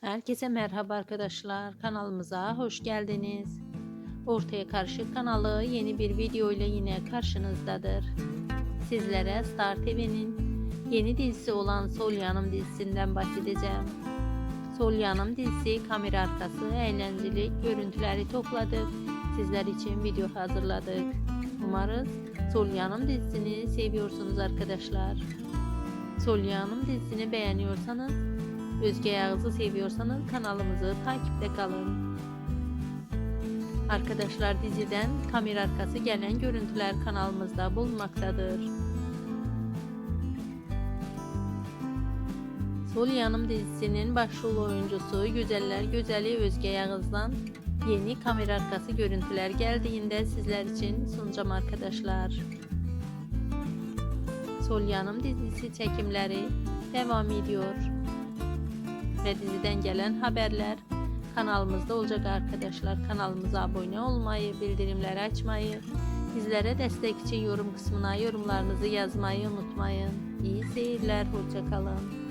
Herkese merhaba arkadaşlar. Kanalımıza hoş geldiniz. Ortaya Karışık kanalı yeni bir video ile yine karşınızdadır. Sizlere Star TV'nin yeni dizisi olan Sol Yanım dizisinden bahsedeceğim. Sol Yanım dizisi kamera arkası eğlenceli görüntüleri topladık. Sizler için video hazırladık. Umarız Sol Yanım dizisini seviyorsunuz arkadaşlar. Sol Yanım dizisini beğeniyorsanız Özge Yağız'ı seviyorsanız kanalımızı takipte kalın. Arkadaşlar diziden kamera arkası gelen görüntüler kanalımızda bulunmaktadır. Sol Yanım dizisinin başrol oyuncusu Güzeller Güzeli Özge Yağız'dan yeni kamera arkası görüntüler geldiğinde sizler için sunacağım arkadaşlar. Sol Yanım dizisi çekimleri devam ediyor ve diziden gelen haberler kanalımızda olacak arkadaşlar. Kanalımıza abone olmayı, bildirimleri açmayı, bizlere destek için yorum kısmına yorumlarınızı yazmayı unutmayın. İyi seyirler, hoşçakalın.